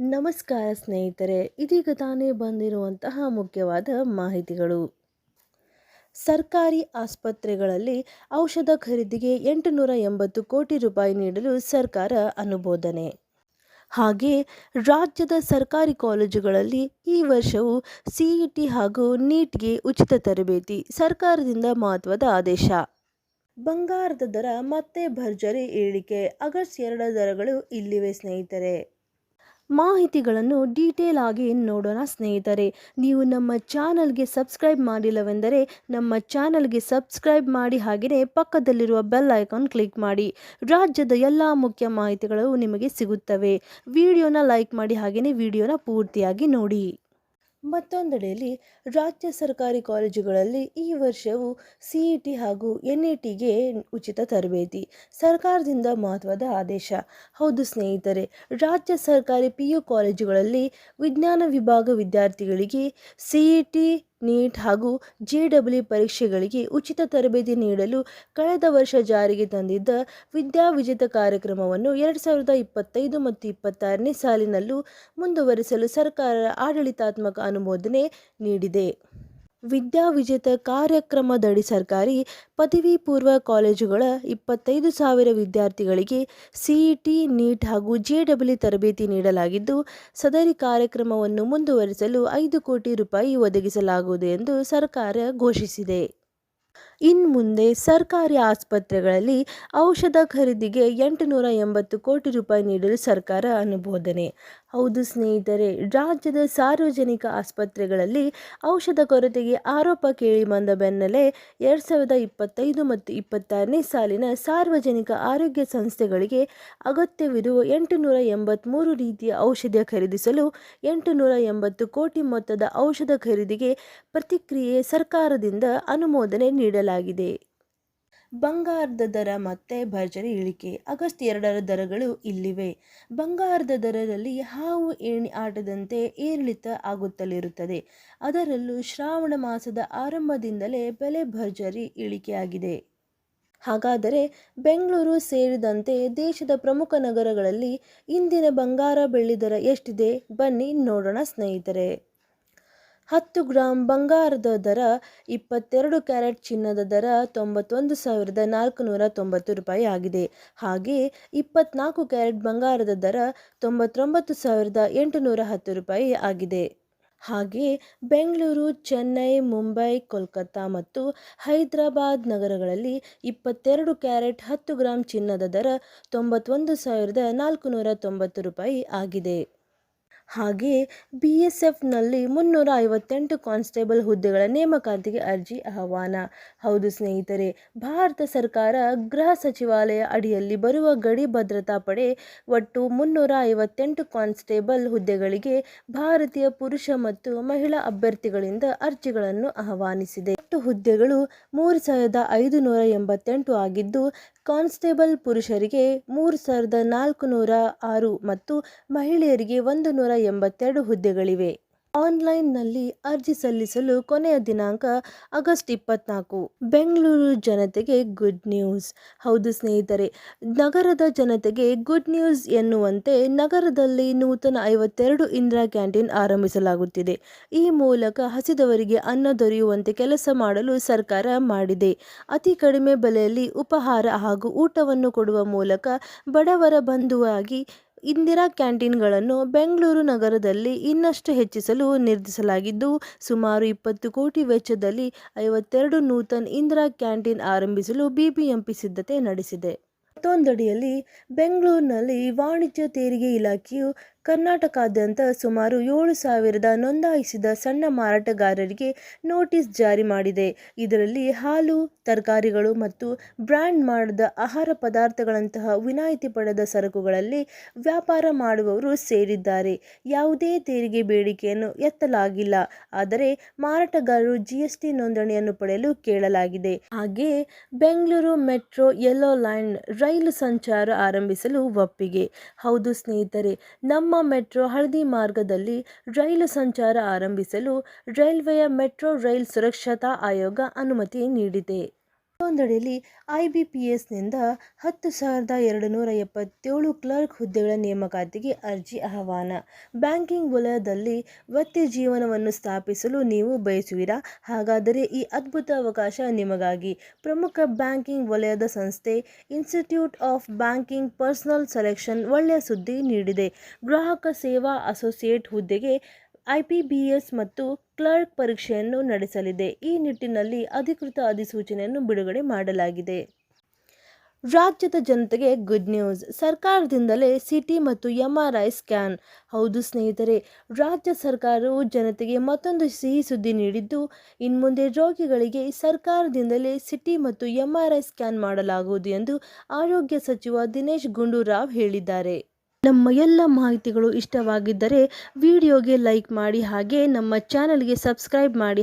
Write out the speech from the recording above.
ನಮಸ್ಕಾರ ಸ್ನೇಹಿತರೆ, ಇದೀಗ ತಾನೇ ಬಂದಿರುವಂತಹ ಮುಖ್ಯವಾದ ಮಾಹಿತಿಗಳು. ಸರ್ಕಾರಿ ಆಸ್ಪತ್ರೆಗಳಲ್ಲಿ ಔಷಧ ಖರೀದಿಗೆ ಎಂಟುನೂರ ಎಂಬತ್ತು ಕೋಟಿ ರೂಪಾಯಿ ನೀಡಲು ಸರ್ಕಾರ ಅನುಮೋದನೆ. ಹಾಗೆ ರಾಜ್ಯದ ಸರ್ಕಾರಿ ಕಾಲೇಜುಗಳಲ್ಲಿ ಈ ವರ್ಷವೂ ಸಿಇಟಿ ಹಾಗೂ ನೀಟ್ಗೆ ಉಚಿತ ತರಬೇತಿ, ಸರ್ಕಾರದಿಂದ ಮಹತ್ವದ ಆದೇಶ. ಬಂಗಾರದ ದರ ಮತ್ತೆ ಭರ್ಜರಿ ಏಳಿಕೆ ಆಗಸ್ಟ್ ಎರಡ ದರಗಳು ಇಲ್ಲಿವೆ ಸ್ನೇಹಿತರೆ. ಮಾಹಿತಿಗಳನ್ನು ಡೀಟೇಲ್ ಆಗಿ ನೋಡೋಣ ಸ್ನೇಹಿತರೆ. ನೀವು ನಮ್ಮ ಚಾನಲ್ಗೆ ಸಬ್ಸ್ಕ್ರೈಬ್ ಮಾಡಿಲ್ಲವೆಂದರೆ ನಮ್ಮ ಚಾನಲ್ಗೆ ಸಬ್ಸ್ಕ್ರೈಬ್ ಮಾಡಿ ಹಾಗೆಯೇ ಪಕ್ಕದಲ್ಲಿರುವ ಬೆಲ್ ಐಕಾನ್ ಕ್ಲಿಕ್ ಮಾಡಿ. ರಾಜ್ಯದ ಎಲ್ಲ ಮುಖ್ಯ ಮಾಹಿತಿಗಳು ನಿಮಗೆ ಸಿಗುತ್ತವೆ. ವಿಡಿಯೋನ ಲೈಕ್ ಮಾಡಿ ಹಾಗೆಯೇ ವಿಡಿಯೋನ ಪೂರ್ತಿಯಾಗಿ ನೋಡಿ. ಮತ್ತೊಂದೆಡೆಯಲ್ಲಿ ರಾಜ್ಯ ಸರ್ಕಾರಿ ಕಾಲೇಜುಗಳಲ್ಲಿ ಈ ವರ್ಷವು ಸಿ ಹಾಗೂ ಎನ್ ಇ ಟಿಗೆ ಉಚಿತ ತರಬೇತಿ, ಸರ್ಕಾರದಿಂದ ಮಹತ್ವದ ಆದೇಶ. ಹೌದು ಸ್ನೇಹಿತರೆ, ರಾಜ್ಯ ಸರ್ಕಾರಿ ಪಿ ಯು ಕಾಲೇಜುಗಳಲ್ಲಿ ವಿಜ್ಞಾನ ವಿಭಾಗ ವಿದ್ಯಾರ್ಥಿಗಳಿಗೆ ಸಿ ನೀಟ್ ಹಾಗೂ ಜೆ ಡಬ್ಲ್ಯೂ ಪರೀಕ್ಷೆಗಳಿಗೆ ಉಚಿತ ತರಬೇತಿ ನೀಡಲು ಕಳೆದ ವರ್ಷ ಜಾರಿಗೆ ತಂದಿದ್ದ ವಿದ್ಯಾವಿಜೇತ ಕಾರ್ಯಕ್ರಮವನ್ನು ಎರಡು ಸಾವಿರದ ಇಪ್ಪತ್ತೈದು ಮತ್ತು ಇಪ್ಪತ್ತಾರನೇ ಸಾಲಿನಲ್ಲೂ ಮುಂದುವರಿಸಲು ಸರ್ಕಾರ ಆಡಳಿತಾತ್ಮಕ ಅನುಮೋದನೆ ನೀಡಿದೆ. ವಿದ್ಯಾವಿಜೇತ ಕಾರ್ಯಕ್ರಮದಡಿ ಸರ್ಕಾರಿ ಪದವಿ ಪೂರ್ವ ಕಾಲೇಜುಗಳ ಇಪ್ಪತ್ತೈದು ಸಾವಿರ ವಿದ್ಯಾರ್ಥಿಗಳಿಗೆ ಸಿಇಟಿ ನೀಟ್ ಹಾಗೂ ಜೆಡಬ್ಲ್ಯೂ ತರಬೇತಿ ನೀಡಲಾಗಿದ್ದು, ಸದರಿ ಕಾರ್ಯಕ್ರಮವನ್ನು ಮುಂದುವರಿಸಲು ಐದು ಕೋಟಿ ರೂಪಾಯಿ ಒದಗಿಸಲಾಗುವುದು ಎಂದು ಸರ್ಕಾರ ಘೋಷಿಸಿದೆ. ಇನ್ಮುಂದೆ ಸರ್ಕಾರಿ ಆಸ್ಪತ್ರೆಗಳಲ್ಲಿ ಔಷಧ ಖರೀದಿಗೆ ಎಂಟುನೂರ ಎಂಬತ್ತು ಕೋಟಿ ರೂಪಾಯಿ ನೀಡಲು ಸರ್ಕಾರ ಅನುಮೋದನೆ. ಹೌದು ಸ್ನೇಹಿತರೆ, ರಾಜ್ಯದ ಸಾರ್ವಜನಿಕ ಆಸ್ಪತ್ರೆಗಳಲ್ಲಿ ಔಷಧ ಕೊರತೆಗೆ ಆರೋಪ ಕೇಳಿ ಬಂದ ಬೆನ್ನಲ್ಲೇ ಎರಡು ಸಾವಿರದ ಇಪ್ಪತ್ತೈದು ಮತ್ತು ಇಪ್ಪತ್ತಾರನೇ ಸಾಲಿನ ಸಾರ್ವಜನಿಕ ಆರೋಗ್ಯ ಸಂಸ್ಥೆಗಳಿಗೆ ಅಗತ್ಯವಿರುವ ಎಂಟುನೂರ ಎಂಬತ್ತ್ಮೂರು ರೀತಿಯ ಔಷಧ ಖರೀದಿಸಲು ಎಂಟುನೂರ ಎಂಬತ್ತು ಕೋಟಿ ಮೊತ್ತದ ಔಷಧ ಖರೀದಿಗೆ ಪ್ರತಿಕ್ರಿಯೆ ಸರ್ಕಾರದಿಂದ ಅನುಮೋದನೆ ನೀಡಲಾಗಿದೆ. ಬಂಗಾರದ ದರ ಮತ್ತೆ ಭರ್ಜರಿ ಇಳಿಕೆ. ಆಗಸ್ಟ್ ಎರಡರ ದರಗಳು ಇಲ್ಲಿವೆ. ಬಂಗಾರದ ದರದಲ್ಲಿ ಹಾವು, ಏಣಿ ಆಟದಂತೆ ಏರಿಳಿತ ಆಗುತ್ತಲಿರುತ್ತದೆ. ಅದರಲ್ಲೂ ಶ್ರಾವಣ ಮಾಸದ ಆರಂಭದಿಂದಲೇ ಬೆಲೆ ಭರ್ಜರಿ ಇಳಿಕೆಯಾಗಿದೆ. ಹಾಗಾದರೆ ಬೆಂಗಳೂರು ಸೇರಿದಂತೆ ದೇಶದ ಪ್ರಮುಖ ನಗರಗಳಲ್ಲಿ ಇಂದಿನ ಬಂಗಾರ ಬೆಳ್ಳಿ ದರ ಎಷ್ಟಿದೆ? ಬನ್ನಿ ನೋಡೋಣ ಸ್ನೇಹಿತರೆ. ಹತ್ತು ಗ್ರಾಂ ಬಂಗಾರದ ದರ, ಇಪ್ಪತ್ತೆರಡು ಕ್ಯಾರೆಟ್ ಚಿನ್ನದ ದರ, ತೊಂಬತ್ತೊಂದು ಸಾವಿರದ ನಾಲ್ಕುನೂರ ತೊಂಬತ್ತು ರೂಪಾಯಿ ಆಗಿದೆ. ಹಾಗೆ ಇಪ್ಪತ್ನಾಲ್ಕು ಕ್ಯಾರೆಟ್ ಬಂಗಾರದ ದರ, ತೊಂಬತ್ತೊಂಬತ್ತು ಸಾವಿರದ ಎಂಟುನೂರ ಹತ್ತು ರೂಪಾಯಿ ಆಗಿದೆ. ಹಾಗೆ ಬೆಂಗಳೂರು, ಚೆನ್ನೈ, ಮುಂಬೈ, ಕೋಲ್ಕತ್ತಾ ಮತ್ತು ಹೈದರಾಬಾದ್ ನಗರಗಳಲ್ಲಿ ಇಪ್ಪತ್ತೆರಡು ಕ್ಯಾರೆಟ್ ಹತ್ತು ಗ್ರಾಂ ಚಿನ್ನದ ದರ, ತೊಂಬತ್ತೊಂದು ಸಾವಿರದ ನಾಲ್ಕುನೂರ ತೊಂಬತ್ತು ರೂಪಾಯಿ ಆಗಿದೆ. ಹಾಗೆಯೇ ಬಿ ಎಸ್ ಎಫ್ನಲ್ಲಿ ಮುನ್ನೂರ ಐವತ್ತೆಂಟು ಕಾನ್ಸ್ಟೇಬಲ್ ಹುದ್ದೆಗಳ ನೇಮಕಾತಿಗೆ ಅರ್ಜಿ ಆಹ್ವಾನ. ಹೌದು ಸ್ನೇಹಿತರೆ, ಭಾರತ ಸರ್ಕಾರ ಗೃಹ ಸಚಿವಾಲಯ ಅಡಿಯಲ್ಲಿ ಬರುವ ಗಡಿ ಭದ್ರತಾ ಪಡೆ ಒಟ್ಟು ಮುನ್ನೂರ ಐವತ್ತೆಂಟು ಕಾನ್ಸ್ಟೇಬಲ್ ಹುದ್ದೆಗಳಿಗೆ ಭಾರತೀಯ ಪುರುಷ ಮತ್ತು ಮಹಿಳಾ ಅಭ್ಯರ್ಥಿಗಳಿಂದ ಅರ್ಜಿಗಳನ್ನು ಆಹ್ವಾನಿಸಿದೆ. ಒಟ್ಟು ಹುದ್ದೆಗಳು ಮೂರು ಸಾವಿರದ ಐದು ನೂರ ಎಂಬತ್ತೆಂಟು ಆಗಿದ್ದು ಕಾನ್ಸ್ಟೇಬಲ್ ಪುರುಷರಿಗೆ ಮೂರು ಸಾವಿರದ ನಾಲ್ಕು ನೂರ ಆರು ಮತ್ತು ಮಹಿಳೆಯರಿಗೆ ಒಂದು ನೂರ ಎಂಬತ್ತೆರಡು ಹುದ್ದೆಗಳಿವೆ. ಆನ್ಲೈನ್ನಲ್ಲಿ ಅರ್ಜಿ ಸಲ್ಲಿಸಲು ಕೊನೆಯ ದಿನಾಂಕ ಆಗಸ್ಟ್ ಇಪ್ಪತ್ನಾಲ್ಕು ಬೆಂಗಳೂರು ಜನತೆಗೆ ಗುಡ್ ನ್ಯೂಸ್. ಹೌದು ಸ್ನೇಹಿತರೆ, ನಗರದ ಜನತೆಗೆ ಗುಡ್ ನ್ಯೂಸ್ ಎನ್ನುವಂತೆ ನಗರದಲ್ಲಿ ನೂತನ ಐವತ್ತೆರಡು ಇಂದಿರಾ ಕ್ಯಾಂಟೀನ್ ಆರಂಭಿಸಲಾಗುತ್ತಿದೆ. ಈ ಮೂಲಕ ಹಸಿದವರಿಗೆ ಅನ್ನ ದೊರೆಯುವಂತೆ ಕೆಲಸ ಮಾಡಲು ಸರ್ಕಾರ ಮಾಡಿದೆ. ಅತಿ ಕಡಿಮೆ ಬೆಲೆಯಲ್ಲಿ ಉಪಹಾರ ಹಾಗೂ ಊಟವನ್ನು ಕೊಡುವ ಮೂಲಕ ಬಡವರ ಬಂಧುವಾಗಿ ಇಂದಿರಾ ಕ್ಯಾಂಟೀನ್ಗಳನ್ನು ಬೆಂಗಳೂರು ನಗರದಲ್ಲಿ ಇನ್ನಷ್ಟು ಹೆಚ್ಚಿಸಲು ನಿರ್ಧರಿಸಲಾಗಿದ್ದು, ಸುಮಾರು ಇಪ್ಪತ್ತು ಕೋಟಿ ವೆಚ್ಚದಲ್ಲಿ ಐವತ್ತೆರಡು ನೂತನ ಇಂದಿರಾ ಕ್ಯಾಂಟೀನ್ ಆರಂಭಿಸಲು ಬಿಬಿಎಂಪಿ ಸಿದ್ಧತೆ ನಡೆಸಿದೆ. ಮತ್ತೊಂದಡಿಯಲ್ಲಿ, ಬೆಂಗಳೂರಿನಲ್ಲಿ ವಾಣಿಜ್ಯ ತೆರಿಗೆ ಇಲಾಖೆಯು ಕರ್ನಾಟಕಾದ್ಯಂತ ಸುಮಾರು ಏಳು ಸಾವಿರದ ನೋಂದಾಯಿಸಿದ ಸಣ್ಣ ಮಾರಾಟಗಾರರಿಗೆ ನೋಟಿಸ್ ಜಾರಿ ಮಾಡಿದೆ. ಇದರಲ್ಲಿ ಹಾಲು, ತರಕಾರಿಗಳು ಮತ್ತು ಬ್ರ್ಯಾಂಡ್ ಮಾಡಿದ ಆಹಾರ ಪದಾರ್ಥಗಳಂತಹ ವಿನಾಯಿತಿ ಪಡೆದ ಸರಕುಗಳಲ್ಲಿ ವ್ಯಾಪಾರ ಮಾಡುವವರು ಸೇರಿದ್ದಾರೆ. ಯಾವುದೇ ತೆರಿಗೆ ಬೇಡಿಕೆಯನ್ನು ಎತ್ತಲಾಗಿಲ್ಲ. ಆದರೆ ಮಾರಾಟಗಾರರು ಜಿಎಸ್ಟಿ ನೋಂದಣಿಯನ್ನು ಪಡೆಯಲು ಕೇಳಲಾಗಿದೆ. ಹಾಗೆಯೇ ಬೆಂಗಳೂರು ಮೆಟ್ರೋ ಯೆಲ್ಲೋ ಲೈನ್ ರೈಲು ಸಂಚಾರ ಆರಂಭಿಸಲು ಒಪ್ಪಿಗೆ. ಹೌದು ಸ್ನೇಹಿತರೆ, ನಮ್ಮ ಮೆಟ್ರೋ ಹಳದಿ ಮಾರ್ಗದಲ್ಲಿ ರೈಲು ಸಂಚಾರ ಆರಂಭಿಸಲು ರೈಲ್ವೆಯ ಮೆಟ್ರೋ ರೈಲ್ ಸುರಕ್ಷತಾ ಆಯೋಗ ಅನುಮತಿ ನೀಡಿದೆ. ಒಂದೆಡೆಯಲ್ಲಿ ಐಬಿಪಿಎಸ್ನಿಂದ ಹತ್ತು ಸಾವಿರದ ಎರಡು ನೂರ ಎಪ್ಪತ್ತೇಳು ಕ್ಲರ್ಕ್ ಹುದ್ದೆಗಳ ನೇಮಕಾತಿಗೆ ಅರ್ಜಿ ಆಹ್ವಾನ. ಬ್ಯಾಂಕಿಂಗ್ ವಲಯದಲ್ಲಿ ವೃತ್ತಿ ಜೀವನವನ್ನು ಸ್ಥಾಪಿಸಲು ನೀವು ಬಯಸುವಿರಾ? ಹಾಗಾದರೆ ಈ ಅದ್ಭುತ ಅವಕಾಶ ನಿಮಗಾಗಿ. ಪ್ರಮುಖ ಬ್ಯಾಂಕಿಂಗ್ ವಲಯದ ಸಂಸ್ಥೆ institute of banking personnel selection ಒಳ್ಳೆಯ ಸುದ್ದಿ ನೀಡಿದೆ. ಗ್ರಾಹಕ ಸೇವಾ ಅಸೋಸಿಯೇಟ್ ಹುದ್ದೆಗೆ ಐಪಿಬಿಎಸ್ ಮತ್ತು ಕ್ಲರ್ಕ್ ಪರೀಕ್ಷೆಯನ್ನು ನಡೆಸಲಿದೆ. ಈ ನಿಟ್ಟಿನಲ್ಲಿ ಅಧಿಕೃತ ಅಧಿಸೂಚನೆಯನ್ನು ಬಿಡುಗಡೆ ಮಾಡಲಾಗಿದೆ. ರಾಜ್ಯದ ಜನತೆಗೆ ಗುಡ್ ನ್ಯೂಸ್. ಸರ್ಕಾರದಿಂದಲೇ ಸಿಟಿ ಮತ್ತು ಎಂ ಆರ್ ಐ ಸ್ಕ್ಯಾನ್. ಹೌದು ಸ್ನೇಹಿತರೆ, ರಾಜ್ಯ ಸರ್ಕಾರವು ಜನತೆಗೆ ಮತ್ತೊಂದು ಸಿಹಿ ಸುದ್ದಿ ನೀಡಿದ್ದು, ಇನ್ಮುಂದೆ ರೋಗಿಗಳಿಗೆ ಸರ್ಕಾರದಿಂದಲೇ ಸಿಟಿ ಮತ್ತು ಎಂಆರ್ಐ ಸ್ಕ್ಯಾನ್ ಮಾಡಲಾಗುವುದು ಎಂದು ಆರೋಗ್ಯ ಸಚಿವ ದಿನೇಶ್ ಗುಂಡೂರಾವ್ ಹೇಳಿದ್ದಾರೆ. ನಮ್ಮ ಎಲ್ಲ ಮಾಹಿತಿಗಳು ಇಷ್ಟವಾಗಿದ್ದರೆ ವಿಡಿಯೋಗೆ ಲೈಕ್ ಮಾಡಿ ಹಾಗೆ ನಮ್ಮ ಚಾನಲ್ಗೆ ಸಬ್ಸ್ಕ್ರೈಬ್ ಮಾಡಿ